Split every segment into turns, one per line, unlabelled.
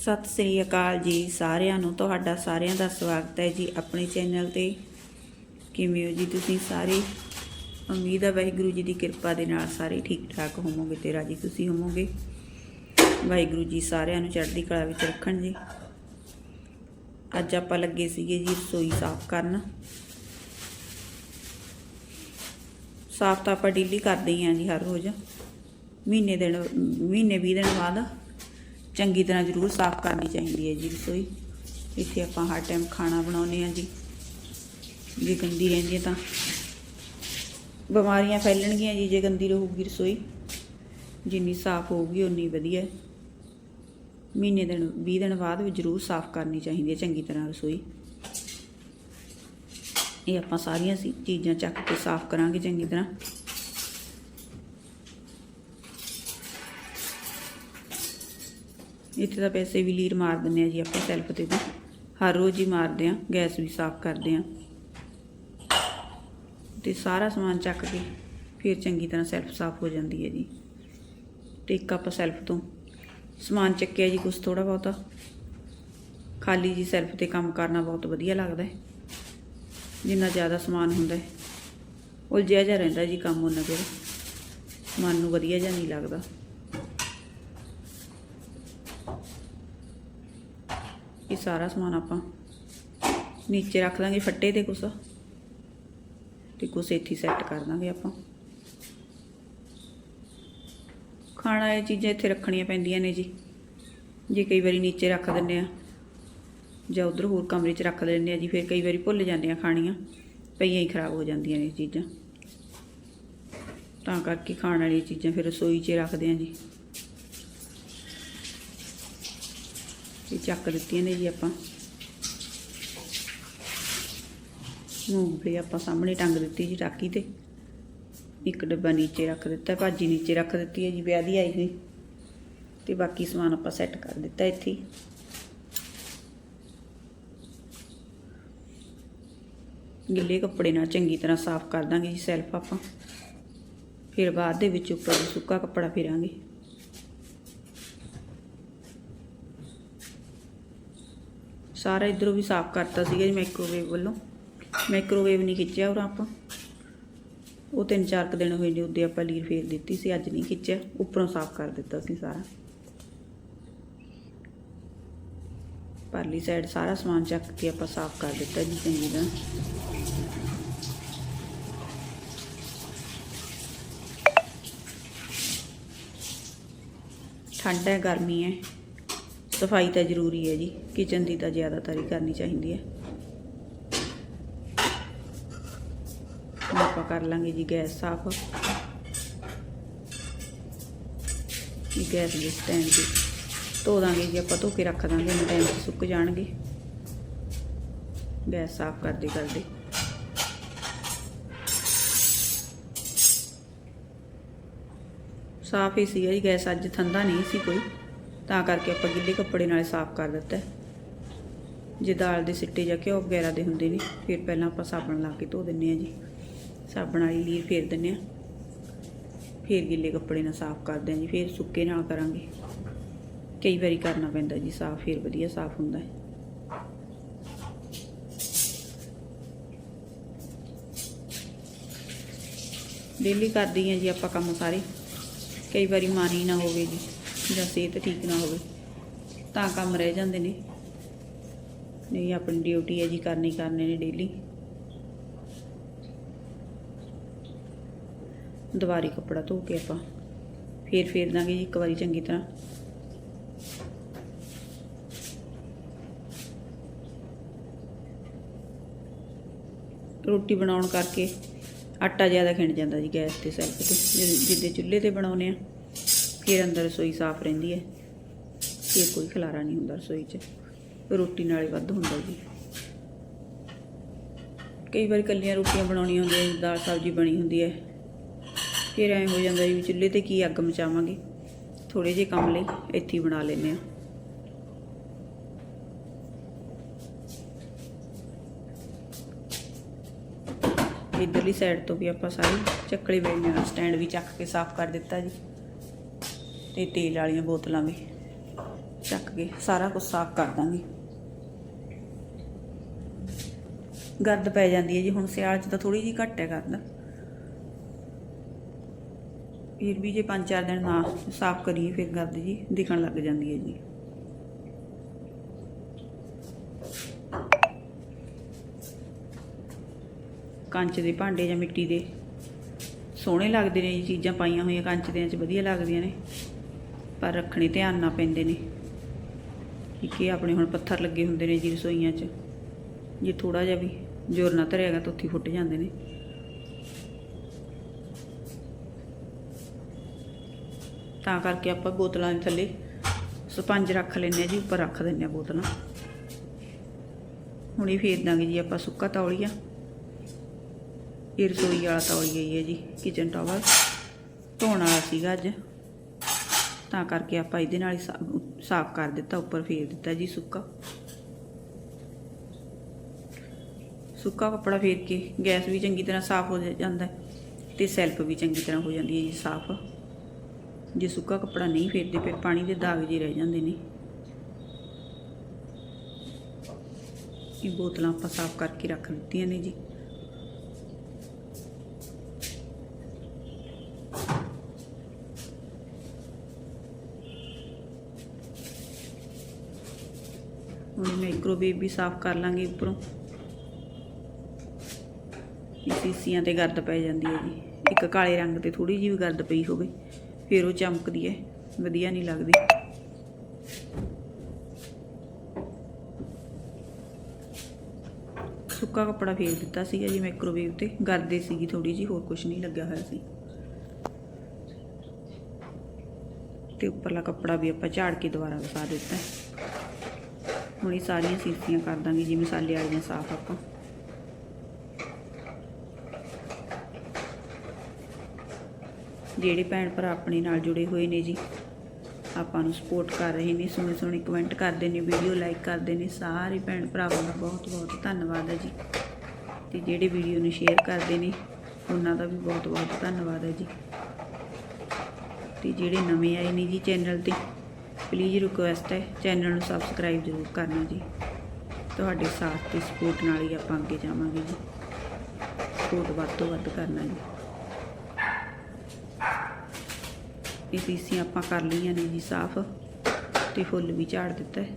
ਸਤਿ ਸ੍ਰੀ ਅਕਾਲ ਜੀ ਸਾਰਿਆਂ ਨੂੰ। ਤੁਹਾਡਾ ਸਾਰਿਆਂ ਦਾ ਸਵਾਗਤ ਹੈ ਜੀ ਆਪਣੇ ਚੈਨਲ ਤੇ। ਕਿਵੇਂ ਹੋ ਜੀ ਤੁਸੀਂ ਸਾਰੇ? ਉਮੀਦ ਹੈ ਵਾਹਿਗੁਰੂ ਜੀ ਦੀ ਕਿਰਪਾ ਦੇ ਨਾਲ ਸਾਰੇ ਠੀਕ ਠਾਕ ਹੋਵੋਗੇ ਤੇ ਰਾਜੀ ਤੁਸੀਂ ਹੋਵੋਗੇ। ਵਾਹਿਗੁਰੂ ਜੀ ਸਾਰਿਆਂ ਨੂੰ ਚੜ੍ਹਦੀ ਕਲਾ ਵਿੱਚ ਰੱਖਣ ਜੀ। ਅੱਜ ਆਪਾਂ ਲੱਗੇ ਸੀਗੇ ਜੀ ਰਸੋਈ ਸਾਫ਼ ਕਰਨ। ਸਾਫ਼ ਤਾਂ ਆਪਾਂ ਡੇਲੀ ਕਰਦੇ ਹੀ ਆਂ ਜੀ ਹਰ ਰੋਜ਼। ਮਹੀਨੇ ਦਿਨ, ਮਹੀਨੇ 20 ਦਿਨ ਬਾਅਦ। ਚੰਗੀ ਤਰ੍ਹਾਂ ਜ਼ਰੂਰ ਸਾਫ਼ ਕਰਨੀ ਚਾਹੀਦੀ ਹੈ ਜੀ ਰਸੋਈ। ਇੱਥੇ ਆਪਾਂ ਹਰ ਟਾਈਮ ਖਾਣਾ ਬਣਾਉਂਦੇ ਆ ਜੀ। ਜੇ ਗੰਦੀ ਰਹਿੰਦੀ ਹੈ ਤਾਂ ਬਿਮਾਰੀਆਂ ਫੈਲਣਗੀਆਂ ਜੀ, ਜੇ ਗੰਦੀ ਰਹੂਗੀ ਰਸੋਈ, ਜਿੰਨੀ ਸਾਫ਼ ਹੋਊਗੀ ਉਨੀ ਵਧੀਆ। ਮਹੀਨੇ ਦਿਨ 20 ਦਿਨ ਬਾਅਦ ਵੀ ਜ਼ਰੂਰ ਸਾਫ਼ ਕਰਨੀ ਚਾਹੀਦੀ ਹੈ ਚੰਗੀ ਤਰ੍ਹਾਂ ਰਸੋਈ। ਇਹ ਆਪਾਂ ਸਾਰੀਆਂ ਸੀ ਚੀਜ਼ਾਂ ਚੱਕ ਕੇ ਸਾਫ਼ ਕਰਾਂਗੇ ਚੰਗੀ ਤਰ੍ਹਾਂ। ਇੱਥੇ ਤਾਂ ਪੈਸੇ ਵੀ ਲੀਰ ਮਾਰ ਦਿੰਦੇ ਆ ਜੀ ਆਪਾਂ ਸੈਲਫ ਤੇ ਤਾਂ ਹਰ ਰੋਜ਼ ਹੀ ਮਾਰਦੇ ਆ, ਗੈਸ ਵੀ ਸਾਫ਼ ਕਰਦੇ ਆ। ਤੇ ਸਾਰਾ ਸਮਾਨ ਚੱਕ ਕੇ ਫਿਰ ਚੰਗੀ ਤਰ੍ਹਾਂ ਸੈਲਫ ਸਾਫ਼ ਹੋ ਜਾਂਦੀ ਹੈ ਜੀ। ਤੇ ਇੱਕ ਆਪਾਂ ਸੈਲਫ ਤੋਂ ਸਮਾਨ ਚੱਕਿਆ ਜੀ ਕੁਛ ਥੋੜਾ ਬਹੁਤਾ। ਖਾਲੀ ਜੀ ਸੈਲਫ ਤੇ ਕੰਮ ਕਰਨਾ ਬਹੁਤ ਵਧੀਆ ਲੱਗਦਾ ਹੈ। ਜਿੰਨਾ ਜ਼ਿਆਦਾ ਸਮਾਨ ਹੁੰਦਾ ਹੈ। ਉਲਝਿਆ ਜਿਹਾ ਰਹਿੰਦਾ ਜੀ ਕੰਮ ਉਹਨਾਂ ਫਿਰ ਮਨ ਨੂੰ ਵਧੀਆ ਜਿਹਾ ਨਹੀਂ ਲੱਗਦਾ। ਇਹ ਸਾਰਾ ਸਮਾਨ ਆਪਾਂ ਨੀਚੇ ਰੱਖ ਦਾਂਗੇ ਫੱਟੇ ਤੇ ਕੁਛ। ਤੇ ਕੁਛ ਇੱਥੇ ਸੈੱਟ ਕਰ ਦਾਂਗੇ ਆਪਾਂ। ਖਾਣਾ ਇਹ ਚੀਜ਼ਾਂ ਇੱਥੇ ਰੱਖਣੀਆਂ ਪੈਂਦੀਆਂ ਨੇ ਜੀ। ਜੇ ਕਈ ਵਾਰੀ ਨੀਚੇ ਰੱਖ ਦਿੰਨੇ ਆ ਜਾਂ ਉਧਰ ਹੋਰ ਕਮਰੇ 'ਚ ਰੱਖ ਦਿੰਦੇ ਆ ਜੀ, ਫਿਰ ਕਈ ਵਾਰੀ ਭੁੱਲ ਜਾਂਦੇ ਆ ਖਾਣੀਆਂ। ਪਈਆਂ ਹੀ ਖਰਾਬ ਹੋ ਜਾਂਦੀਆਂ ਨੇ ਚੀਜ਼ਾਂ। ਤਾਂ ਕਰਕੇ ਖਾਣ ਵਾਲੀਆਂ ਚੀਜ਼ਾਂ ਫਿਰ ਰਸੋਈ 'ਚ ਰੱਖਦੇ ਆ ਜੀ। ਇਹ ਚੱਕ ਦਿੱਤੀਆਂ ਨੇ ਜੀ ਆਪਾਂ। ਮੂੰਗਫਲੀ ਆਪਾਂ ਸਾਹਮਣੇ ਟੰਗ ਦਿੱਤੀ ਜੀ ਟਾਕੀ ਤੇ। ਇੱਕ ਡੱਬਾ ਨੀਚੇ ਰੱਖ ਦਿੱਤਾ, ਭਾਜੀ ਨੀਚੇ ਰੱਖ ਦਿੱਤੀ ਹੈ ਜੀ, ਵਿਆਹ ਦੀ ਆਈ ਹੋਈ। ਤੇ ਬਾਕੀ ਸਮਾਨ ਆਪਾਂ ਸੈੱਟ ਕਰ ਦਿੱਤਾ ਇੱਥੇ ਗਿੱਲੇ ਕੱਪੜੇ ਨਾਲ ਚੰਗੀ ਤਰ੍ਹਾਂ ਸਾਫ਼ ਕਰ ਦਾਂਗੇ ਜੀ ਸੈਲਫ ਆਪਾਂ। ਫਿਰ ਬਾਅਦ ਦੇ ਵਿੱਚ ਉੱਪਰ ਸੁੱਕਾ ਕੱਪੜਾ ਫੇਰਾਂਗੇ। ਸਾਰਾ ਇਧਰੋਂ ਵੀ ਸਾਫ਼ ਕਰਤਾ ਸੀਗਾ ਜੀ ਮਾਈਕ੍ਰੋਵੇਵ ਵੱਲੋਂ। ਮਾਈਕ੍ਰੋਵੇਵ ਨਹੀਂ ਖਿੱਚਿਆ ਉਹ ਆਪਾਂ। ਉਹ ਤਿੰਨ ਚਾਰ ਕੁ ਦਿਨ ਹੋਏ ਨੇ, ਉਹਦੇ ਆਪਾਂ ਲੀਰ ਫੇਰ ਦਿੱਤੀ ਸੀ, ਅੱਜ ਨਹੀਂ ਖਿੱਚਿਆ। ਉੱਪਰੋਂ ਸਾਫ਼ ਕਰ ਦਿੱਤਾ ਸੀ ਸਾਰਾ। ਪਰਲੀ ਸਾਈਡ ਸਾਰਾ ਸਮਾਨ ਚੱਕ ਕੇ ਆਪਾਂ ਸਾਫ਼ ਕਰ ਦਿੱਤਾ ਜੀ ਚੰਗੀ ਤਰ੍ਹਾਂ। ਠੰਡ ਹੈ, ਗਰਮੀ ਹੈ। ਸਫ਼ਾਈ ਤਾਂ ਜ਼ਰੂਰੀ ਹੈ ਜੀ ਕਿਚਨ ਦੀ ਤਾਂ ਜ਼ਿਆਦਾਤਰ ਹੀ ਕਰਨੀ ਚਾਹੀਦੀ ਹੈ। ਆਪਾਂ ਕਰ ਲਾਂਗੇ ਜੀ ਗੈਸ ਸਾਫ਼। ਇਹ ਗੈਸ ਦੇ ਸਟੈਂਡ ਦੀ ਧੋ ਦਾਂਗੇ ਜੀ, ਆਪਾਂ ਧੋ ਕੇ ਰੱਖ ਦਾਂਗੇ ਇਹਨਾਂ ਟਾਈਮ 'ਚ ਸੁੱਕ ਜਾਣਗੇ। ਗੈਸ ਸਾਫ਼ ਕਰਦੇ ਕਰਦੇ। ਸਾਫ਼ ਹੀ ਸੀ ਜੀ, ਗੈਸ ਅੱਜ ਠੰਡਾ ਨਹੀਂ ਸੀ ਕੋਈ। ਤਾਂ ਕਰਕੇ ਆਪਾਂ ਗਿੱਲੇ ਕੱਪੜੇ ਨਾਲ ਸਾਫ਼ ਕਰ ਦਿੱਤਾ ਜੇ ਦਾਲ ਦੇ ਸਿੱਟੇ ਜਾਂ ਘਿਓ ਵਗੈਰਾ ਦੇ ਹੁੰਦੇ ਨੇ, ਫਿਰ ਪਹਿਲਾਂ ਆਪਾਂ ਸਾਬਣ ਲਾ ਕੇ ਧੋ ਦਿੰਨੇ ਆ ਜੀ। ਸਾਬਣ ਵਾਲੀ ਲੀਰ ਫੇਰ ਦਿੰਨੇ ਆ ਫਿਰ ਗਿੱਲੇ ਕੱਪੜੇ ਨਾਲ ਸਾਫ਼ ਕਰਦੇ ਆ ਜੀ, ਫਿਰ ਸੁੱਕੇ ਨਾਲ ਕਰਾਂਗੇ। ਕਈ ਵਾਰੀ ਕਰਨਾ ਪੈਂਦਾ ਜੀ, ਸਾਫ਼ ਫਿਰ ਵਧੀਆ ਸਾਫ਼ ਹੁੰਦਾ ਹੈ। ਡੇਲੀ ਕਰਦੀ ਆ ਜੀ ਆਪਾਂ ਕੰਮ ਸਾਰੇ। ਕਈ ਵਾਰੀ ਮਨ ਹੀ ਨਾ ਹੋਵੇ ਜੀ। ਜਾਂ ਸਿਹਤ ਠੀਕ ਨਾ ਹੋਵੇ, ਤਾਂ ਕੰਮ ਰਹਿ ਜਾਂਦੇ ਨੇ। ਨਹੀਂ, ਆਪਣੀ ਡਿਊਟੀ ਹੈ ਜੀ, ਕਰਨੀ ਕਰਨੇ ਨੇ ਡੇਲੀ ਦੁਬਾਰੇ ਕੱਪੜਾ ਧੋ ਕੇ ਆਪਾਂ ਫੇਰ ਫੇਰ ਦਾਂਗੇ ਜੀ, ਇੱਕ ਵਾਰੀ ਚੰਗੀ ਤਰ੍ਹਾਂ। ਰੋਟੀ ਬਣਾਉਣ ਕਰਕੇ ਆਟਾ ਜ਼ਿਆਦਾ ਖਿੰਡ ਜਾਂਦਾ ਜੀ, ਗੈਸ ਤੇ ਸੈਲਫ ਤੇ, ਜਿ- ਜਿੱਦੇ ਚੁੱਲ੍ਹੇ ਤੇ ਬਣਾਉਨੇ ਆ ਫਿਰ ਅੰਦਰ ਰਸੋਈ ਸਾਫ਼ ਰਹਿੰਦੀ ਹੈ। ਫਿਰ ਕੋਈ ਖਲਾਰਾ ਨਹੀਂ ਹੁੰਦਾ ਰਸੋਈ 'ਚ। ਰੋਟੀ ਨਾਲੇ ਵੱਧ ਹੁੰਦਾ ਜੀ। ਕਈ ਵਾਰ ਕੱਲੀਆਂ ਰੋਟੀਆਂ ਬਣਾਉਣੀਆਂ ਹੁੰਦੀਆਂ, ਦਾਲ ਸਬਜ਼ੀ ਬਣੀ ਹੁੰਦੀ ਹੈ। ਫਿਰ ਐਂ ਹੋ ਜਾਂਦਾ ਜੀ ਵੀ ਚੁੱਲ੍ਹੇ ਤੇ ਕੀ ਅੱਗ ਮਚਾਵਾਂਗੇ। ਥੋੜੇ ਜਿਹੇ ਕੰਮ ਲਈ ਇੱਥੇ ਹੀ ਬਣਾ ਲੈਂਦੇ ਆ ਇਧਰਲੀ ਸਾਈਡ ਤੋਂ ਵੀ ਆਪਾਂ ਸਾਰੀ ਚੱਕਲੀ ਵੇਲਣੇ ਦਾ ਸਟੈਂਡ ਵੀ ਚੱਕ ਕੇ ਸਾਫ਼ ਕਰ ਦਿੱਤਾ ਜੀ। ਤੇ ਤੇਲ ਵਾਲੀਆਂ ਬੋਤਲਾਂ ਵੀ ਚੱਕ ਕੇ ਸਾਰਾ ਕੁਝ ਸਾਫ਼ ਕਰ ਦਾਂਗੇ। ਗਰਦ ਪੈ ਜਾਂਦੀ ਹੈ ਜੀ, ਹੁਣ ਸਿਆਲ 'ਚ ਤਾਂ ਥੋੜੀ ਜਿਹੀ ਘੱਟ ਹੈ ਗਰਦ। ਫਿਰ ਵੀ ਜੇ ਪੰਜ ਚਾਰ ਦਿਨ ਨਾ ਸਾਫ਼ ਕਰੀਏ, ਫਿਰ ਗਰਦ ਜੀ ਦਿਖਣ ਲੱਗ ਜਾਂਦੀ ਹੈ ਜੀ। ਕੰਚ ਦੇ ਭਾਂਡੇ ਜਾਂ ਮਿੱਟੀ ਦੇ ਸੋਹਣੇ ਲੱਗਦੇ ਨੇ ਜੀ, ਚੀਜ਼ਾਂ ਪਾਈਆਂ ਹੋਈਆਂ ਕੰਚ ਦੇ ਚ ਵਧੀਆ ਲੱਗਦੀਆਂ ਨੇ। ਪਰ ਰੱਖਣੇ ਧਿਆਨ ਨਾਲ ਪੈਂਦੇ ਨੇ। ਕਿ ਆਪਣੇ ਹੁਣ ਪੱਥਰ ਲੱਗੇ ਹੁੰਦੇ ਨੇ ਜੀ ਰਸੋਈਆਂ 'ਚ। ਜੇ ਥੋੜਾ ਜਿਹਾ ਵੀ ਜ਼ੋਰ ਨਾ ਧਰਿਆਗਾ ਤਾਂ ਉੱਥੇ ਫੁੱਟ ਜਾਂਦੇ ਨੇ। ਤਾਂ ਕਰਕੇ ਆਪਾਂ ਬੋਤਲਾਂ ਦੇ ਥੱਲੇ ਸਪੰਜ ਰੱਖ ਲੈਂਦੇ ਆ ਜੀ, ਉੱਪਰ ਰੱਖ ਦਿੰਦੇ ਆ ਬੋਤਲਾਂ। ਹੁਣੇ ਫੇਰ ਦਾਂਗੇ ਜੀ ਆਪਾਂ ਸੁੱਕਾ ਤੌਲੀਆ। ਇਹ ਰਸੋਈ ਵਾਲਾ ਤੌਲੀਆ ਹੀ ਹੈ ਜੀ ਕਿਚਨ ਟਾਵਲ ਧੋਣ ਵਾਲਾ ਸੀਗਾ ਅੱਜ। ਤਾਂ ਕਰਕੇ ਆਪਾਂ ਇਹਦੇ ਨਾਲ ਹੀ ਸਾਫ਼ ਕਰ ਦਿੱਤਾ, ਉੱਪਰ ਫੇਰ ਦਿੱਤਾ ਜੀ ਸੁੱਕਾ। ਸੁੱਕਾ ਕੱਪੜਾ ਫੇਰ ਕੇ ਗੈਸ ਵੀ ਚੰਗੀ ਤਰ੍ਹਾਂ ਸਾਫ਼ ਹੋ ਜਾਂਦਾ ਹੈ ਤੇ ਸੈਲਫ ਵੀ ਚੰਗੀ ਤਰ੍ਹਾਂ ਹੋ ਜਾਂਦੀ ਹੈ ਜੀ ਸਾਫ਼। ਜੇ ਸੁੱਕਾ ਕੱਪੜਾ ਨਹੀਂ ਫੇਰਦੇ, ਫਿਰ ਪਾਣੀ ਦੇ ਦਾਗ ਜਿਹੇ ਰਹਿ ਜਾਂਦੇ ਨੇ। ਇਹ ਬੋਤਲਾਂ ਆਪਾਂ ਸਾਫ਼ ਕਰਕੇ ਰੱਖ ਦਿੱਤੀਆਂ ਨੇ ਜੀ। ਹੁਣ ਮਾਈਕ੍ਰੋਵੇਵ ਵੀ ਸਾਫ਼ ਕਰ ਲਾਂਗੇ ਉੱਪਰੋਂ। ਸੀਸੀਆਂ ਤੇ ਗਰਦ ਪੈ ਜਾਂਦੀ ਹੈ ਜੀ। ਇੱਕ ਕਾਲੇ ਰੰਗ ਤੇ ਥੋੜੀ ਜਿਹੀ ਗਰਦ ਪਈ ਹੋਵੇ, ਫਿਰ ਉਹ ਚਮਕਦੀ ਹੈ। ਵਧੀਆ ਨਹੀਂ ਲੱਗਦੀ। ਸੁੱਕਾ ਕੱਪੜਾ ਫੇਰ ਦਿੱਤਾ ਸੀਗਾ ਜੀ ਮਾਈਕ੍ਰੋਵੇਵ ਤੇ। ਗਰਦੇ ਸੀਗੀ ਥੋੜੀ ਜਿਹੀ, ਹੋਰ ਕੁਝ ਨਹੀਂ ਲੱਗਿਆ ਹੋਇਆ ਸੀ। ਤੇ ਉੱਪਰਲਾ ਕੱਪੜਾ ਵੀ ਆਪਾਂ ਝਾੜ ਕੇ ਦੁਬਾਰਾ ਵਸਾ ਦਿੱਤਾ ਹੁਣ ਇਹ ਸਾਰੀਆਂ ਸੀਸੀਆਂ ਕਰ ਦਾਂਗੇ ਜੀ ਮਸਾਲੇ ਵਾਲੀਆਂ ਸਾਫ਼ ਆਪਾਂ। ਜਿਹੜੇ ਭੈਣ ਭਰਾ ਆਪਣੇ ਨਾਲ ਜੁੜੇ ਹੋਏ ਨੇ ਜੀ, ਆਪਾਂ ਨੂੰ ਸਪੋਰਟ ਕਰ ਰਹੇ ਨੇ ਸੋਹਣੇ ਸੋਹਣੇ ਕਮੈਂਟ ਕਰਦੇ ਨੇ ਵੀਡੀਓ ਲਾਈਕ ਕਰਦੇ ਨੇ, ਸਾਰੇ ਭੈਣ ਭਰਾਵਾਂ ਦਾ ਬਹੁਤ ਬਹੁਤ ਧੰਨਵਾਦ ਹੈ ਜੀ। ਤੇ ਜਿਹੜੇ ਵੀਡੀਓ ਨੂੰ ਸ਼ੇਅਰ ਕਰਦੇ ਨੇ, ਉਹਨਾਂ ਦਾ ਵੀ ਬਹੁਤ ਬਹੁਤ ਧੰਨਵਾਦ ਹੈ ਜੀ। ਤੇ ਜਿਹੜੇ ਨਵੇਂ ਆਏ ਨੇ ਜੀ ਚੈਨਲ ਤੇ ਪਲੀਜ਼ ਰਿਕੁਐਸਟ ਹੈ ਚੈਨਲ ਨੂੰ ਸਬਸਕ੍ਰਾਈਬ ਜ਼ਰੂਰ ਕਰਨਾ ਜੀ। ਤੁਹਾਡੇ ਸਾਥ ਤੇ ਸਪੋਰਟ ਨਾਲ ਹੀ ਆਪਾਂ ਅੱਗੇ ਜਾਵਾਂਗੇ ਜੀ। ਸਪੋਰਟ ਵੱਧ ਤੋਂ ਵੱਧ ਕਰਨਾ ਜੀ। ਇਹ ਸੀਸੀਆਂ ਆਪਾਂ ਕਰ ਲਈਆਂ ਨੇ ਜੀ ਸਾਫ਼ ਤੇ ਫੁੱਲ ਵੀ ਝਾੜ ਦਿੱਤਾ ਹੈ।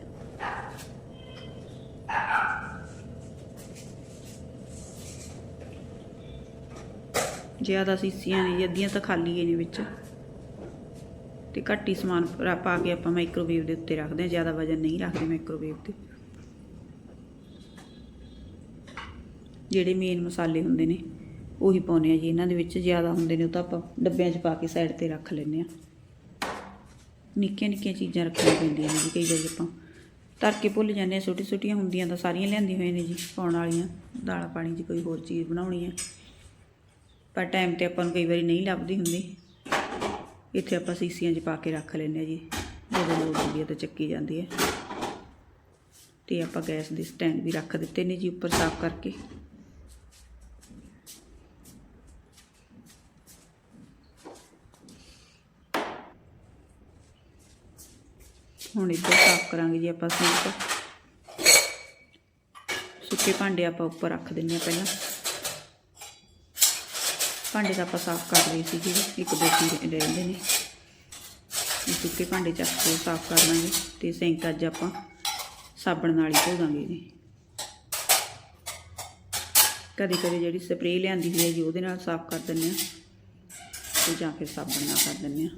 ਜ਼ਿਆਦਾ ਸੀਸੀਆਂ ਨੇ ਜੀ, ਅੱਧੀਆਂ ਤਾਂ ਖਾਲੀ ਹੀ ਨੇ ਵਿੱਚ। ਤੇ ਘੱਟ ਹੀ ਸਮਾਨ ਪਾ ਕੇ ਆਪਾਂ ਮਾਈਕ੍ਰੋਵੇਵ ਦੇ ਉੱਤੇ ਰੱਖਦੇ ਹਾਂ, ਜ਼ਿਆਦਾ ਵਜਨ ਨਹੀਂ ਰੱਖਦੇ ਮਾਈਕ੍ਰੋਵੇਵ ਤੇ। ਜਿਹੜੇ ਮੇਨ ਮਸਾਲੇ ਹੁੰਦੇ ਨੇ, ਉਹੀ ਪਾਉਂਦੇ ਆ ਜੀ। ਇਹਨਾਂ ਦੇ ਵਿੱਚ ਜ਼ਿਆਦਾ ਹੁੰਦੇ ਨੇ, ਉਹ ਤਾਂ ਆਪਾਂ ਡੱਬਿਆਂ 'ਚ ਪਾ ਕੇ ਸਾਈਡ ਤੇ ਰੱਖ ਲੈਂਦੇ ਆ ਨਿੱਕੀਆਂ ਨਿੱਕੀਆਂ ਚੀਜ਼ਾਂ ਰੱਖਣੀਆਂ ਪੈਂਦੀਆਂ ਨੇ ਜੀ, ਕਈ ਵਾਰੀ ਆਪਾਂ ਤਰ ਕੇ ਭੁੱਲ ਜਾਂਦੇ ਆ ਛੋਟੀ ਛੋਟੀਆਂ ਹੁੰਦੀਆਂ ਤਾਂ ਸਾਰੀਆਂ ਲਿਆਂਦੀਆਂ ਹੋਈਆਂ ਨੇ ਜੀ, ਪਾਉਣ ਵਾਲੀਆਂ। ਦਾਲਾਂ ਪਾਣੀ 'ਚ ਕੋਈ ਹੋਰ ਚੀਜ਼ ਬਣਾਉਣੀ ਹੈ। ਪਰ ਟਾਈਮ ਤੇ ਆਪਾਂ ਨੂੰ ਕਈ ਵਾਰੀ ਨਹੀਂ ਲੱਭਦੀ ਹੁੰਦੀ। ਇੱਥੇ ਆਪਾਂ ਸੀਸੀਆਂ 'ਚ ਪਾ ਕੇ ਰੱਖ ਲੈਂਦੇ ਆ ਜੀ। ਜਦੋਂ ਲੋੜ ਹੁੰਦੀ ਹੈ ਤਾਂ ਚੱਕੀ ਜਾਂਦੀ ਹੈ। ਤੇ ਆਪਾਂ ਗੈਸ ਦੇ ਸਟੈਂਡ ਵੀ ਰੱਖ ਦਿੱਤੇ ਨੇ ਜੀ ਉੱਪਰ ਸਾਫ਼ ਕਰਕੇ। ਹੁਣ ਇੱਧਰ ਸਾਫ਼ ਕਰਾਂਗੇ ਜੀ ਆਪਾਂ ਸਿੰਕ ਸੁੱਕੇ ਭਾਂਡੇ ਆਪਾਂ ਉੱਪਰ ਰੱਖ ਦਿੰਨੇ ਆ ਪਹਿਲਾਂ। ਭਾਂਡੇ ਤਾਂ ਆਪਾਂ ਸਾਫ਼ ਕਰ ਲਏ ਸੀ ਜੀ ਇੱਕ ਦੋ ਸੀ ਰਹਿੰਦੇ ਨੇ। ਇਹ ਸੁੱਕੇ ਭਾਂਡੇ ਚੱਕ ਕੇ ਸਾਫ਼ ਕਰ ਲਾਂਗੇ ਤੇ ਸਿੰਕ ਅੱਜ ਆਪਾਂ ਸਾਬਣ ਨਾਲ ਹੀ ਧੋ ਦਾਂਗੇ ਜੀ। ਕਦੇ ਕਦੇ ਜਿਹੜੀ ਸਪਰੇਅ ਲਿਆਂਦੀ ਹੋਈ ਹੈ ਜੀ ਉਹਦੇ ਨਾਲ ਸਾਫ਼ ਕਰ ਦਿੰਨੇ ਆ ਤੇ ਜਾਂ ਫਿਰ ਸਾਬਣ ਨਾਲ ਕਰ ਦਿੰਨੇ ਆ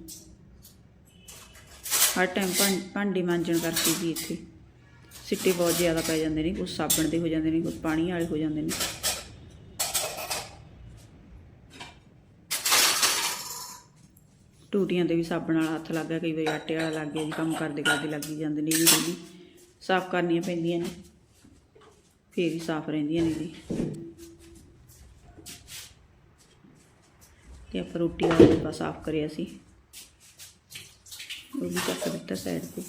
ਹਰ ਟਾਈਮ ਭਾਂਡੇ ਮਾਂਜਣ ਕਰਕੇ ਜੀ ਇੱਥੇ ਸਿੱਟੇ ਬਹੁਤ ਜ਼ਿਆਦਾ ਪੈ ਜਾਂਦੇ ਨੇ ਕੁਝ ਸਾਬਣ ਦੇ ਹੋ ਜਾਂਦੇ ਨੇ ਕੁਝ ਪਾਣੀ ਵਾਲੇ ਹੋ ਜਾਂਦੇ ਨੇ। ਟੂਟੀਆਂ ਤੇ ਵੀ ਸਾਬਣ ਵਾਲਾ ਹੱਥ ਲੱਗ ਗਿਆ, ਕਈ ਵਾਰੀ ਆਟੇ ਵਾਲਾ ਲੱਗ ਗਿਆ ਜੀ, ਕੰਮ ਕਰਦੇ ਕਰਦੇ ਲੱਗ ਹੀ ਜਾਂਦੇ ਨੇ ਵੀ ਡੇਲੀ। ਸਾਫ਼ ਕਰਨੀਆਂ ਪੈਂਦੀਆਂ ਨੇ, ਫੇਰ ਹੀ ਸਾਫ਼ ਰਹਿੰਦੀਆਂ ਨੇ ਜੀ। ਤੇ ਆਪਾਂ ਰੋਟੀ ਵਾਲਾ ਡੱਬਾ ਸਾਫ਼ ਕਰਿਆ ਸੀ। ਉਹ ਵੀ ਚੱਕ ਦਿੱਤਾ ਸਾਈਡ ਤੇ।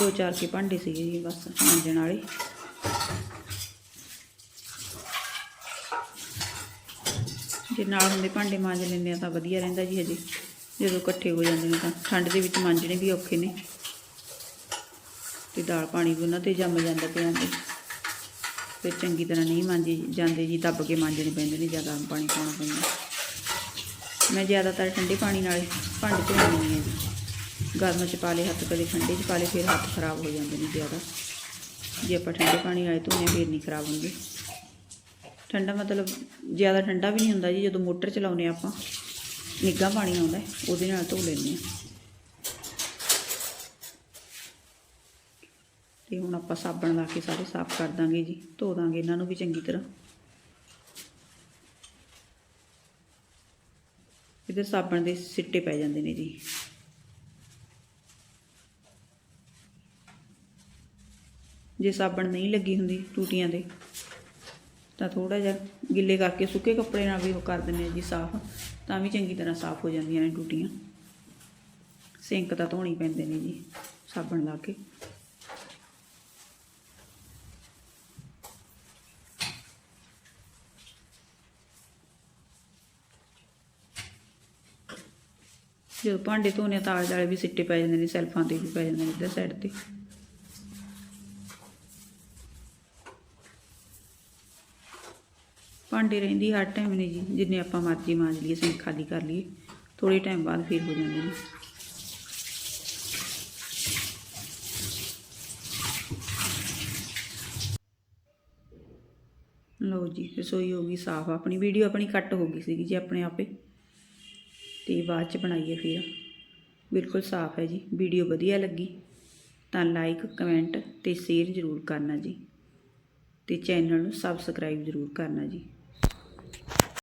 ਦੋ ਚਾਰ ਕੇ ਭਾਂਡੇ ਸੀਗੇ ਜੀ, ਬਸ, ਮਾਂਜਣ ਵਾਲੇ। ਜੇ ਨਾਲ ਹੁੰਦੇ ਭਾਂਡੇ ਮਾਂਜ ਲੈਂਦੇ ਆ ਤਾਂ ਵਧੀਆ ਰਹਿੰਦਾ ਜੀ ਹਜੇ। ਜਦੋਂ ਇਕੱਠੇ ਹੋ ਜਾਂਦੇ ਨੇ ਤਾਂ ਠੰਡ ਦੇ ਵਿੱਚ ਮਾਂਜਣੇ ਵੀ ਔਖੇ ਨੇ। ਤੇ ਦਾਲ ਪਾਣੀ ਵੀ ਉਹਨਾਂ ਤੇ ਜੰਮ ਜਾਂਦਾ ਪਿਆ ਤੇ ਫਿਰ ਚੰਗੀ ਤਰ੍ਹਾਂ ਨਹੀਂ ਮਾਂਜੀ ਜਾਂਦੇ ਜੀ, ਦੱਬ ਕੇ ਮਾਂਜਣੇ ਪੈਂਦੇ ਨੇ ਜ਼ਿਆਦਾ ਪਾਣੀ ਪਾਉਣਾ ਪੈਂਦਾ। ਮੈਂ ਜ਼ਿਆਦਾਤਰ ਠੰਡੇ ਪਾਣੀ ਨਾਲ ਭਾਂਡੇ ਧੋਣੀ ਨਹੀਂ ਹੈ ਜੀ। ਗਰਮ ਚ ਪਾ ਲਏ, ਹੱਥ ਕਦੇ ਠੰਡੇ ਚ ਪਾ ਲਏ, ਫਿਰ ਹੱਥ ਖਰਾਬ ਹੋ ਜਾਂਦੇ ਨੇ ਜ਼ਿਆਦਾ। ਜੇ ਆਪਾਂ ਠੰਡੇ ਪਾਣੀ ਨਾਲ ਧੋਨੇ ਫਿਰ ਨਹੀਂ ਖਰਾਬ ਹੁੰਦੇ। ਠੰਡਾ ਮਤਲਬ ਜ਼ਿਆਦਾ ਠੰਡਾ ਵੀ ਨਹੀਂ ਹੁੰਦਾ ਜੀ, ਜਦੋਂ ਮੋਟਰ ਚਲਾਉਂਦੇ ਹਾਂ ਆਪਾਂ, ਨਿੱਘਾ ਪਾਣੀ ਆਉਂਦਾ ਉਹਦੇ ਨਾਲ ਧੋ ਲੈਂਦੇ ਹਾਂ। ਤੇ ਹੁਣ ਆਪਾਂ ਸਾਬਣ ਲਾ ਕੇ ਸਾਰੇ ਸਾਫ਼ ਕਰ ਦਾਂਗੇ ਜੀ, ਧੋ ਦਾਂਗੇ ਇਹਨਾਂ ਨੂੰ ਵੀ ਚੰਗੀ ਤਰ੍ਹਾਂ। ਇਹਦੇ ਸਾਬਣ ਦੇ ਸਿੱਟੇ ਪੈ ਜਾਂਦੇ ਨੇ ਜੀ। ਜੇ ਸਾਬਣ ਨਹੀਂ ਲੱਗੀ ਹੁੰਦੀ ਟੂਟੀਆਂ ਦੇ ਤਾਂ ਥੋੜਾ ਜਿਹਾ ਗਿੱਲੇ ਕਰਕੇ ਸੁੱਕੇ ਕੱਪੜੇ ਨਾਲ ਵੀ ਉਹ ਕਰ ਦਿੰਦੇ ਆ ਜੀ ਸਾਫ਼, ਤਾਂ ਵੀ ਚੰਗੀ ਤਰ੍ਹਾਂ ਸਾਫ਼ ਹੋ ਜਾਂਦੀਆਂ ਨੇ ਟੂਟੀਆਂ। ਸਿੰਕ ਤਾਂ ਧੋਣੀ ਪੈਂਦੇ ਨੇ ਜੀ, ਸਾਬਣ ਲਾ ਕੇ। ਜਦੋਂ ਭਾਂਡੇ ਧੋਣੇ ਆ ਤਾਂ ਆਲੇ ਦੁਆਲੇ ਵੀ ਸਿੱਟੇ ਪੈ ਜਾਂਦੇ ਨੇ, ਸੈਲਫਾਂ ਤੇ ਵੀ ਪੈ ਜਾਂਦੇ ਨੇ ਇੱਧਰ ਸਾਈਡ ਤੇ। ਭਾਂਡੇ ਰਹਿੰਦੀ ਹਰ ਟਾਈਮ ਨੇ ਜੀ, ਜਿੰਨੇ ਆਪਾਂ ਮਰਜ਼ੀ ਮਾਂਜ ਲਈਏ ਸਿੰਕ ਖਾਲੀ ਕਰ ਲਈਏ ਥੋੜੇ ਟਾਈਮ ਬਾਅਦ ਫਿਰ ਹੋ ਜਾਂਦੇ ਨੇ। ਲਓ ਜੀ, ਰਸੋਈ ਹੋ ਗਈ ਸਾਫ਼, ਆਪਣੀ ਵੀਡੀਓ ਆਪਣੀ ਕੱਟ ਹੋ ਗਈ ਸੀਗੀ ਜੀ ਆਪਣੇ ਆਪੇ। ਤੇ ਬਾਅਦ ਚ ਬਣਾਈਏ ਫਿਰ। ਬਿਲਕੁਲ ਸਾਫ਼ ਹੈ ਜੀ ਵੀਡੀਓ ਵਧੀਆ ਲੱਗੀ। ਤਾਂ ਲਾਈਕ ਕਮੈਂਟ ਤੇ ਸ਼ੇਅਰ ਜ਼ਰੂਰ ਕਰਨਾ ਜੀ। ਤੇ ਚੈਨਲ ਨੂੰ ਸਬਸਕ੍ਰਾਈਬ ਜ਼ਰੂਰ ਕਰਨਾ ਜੀ।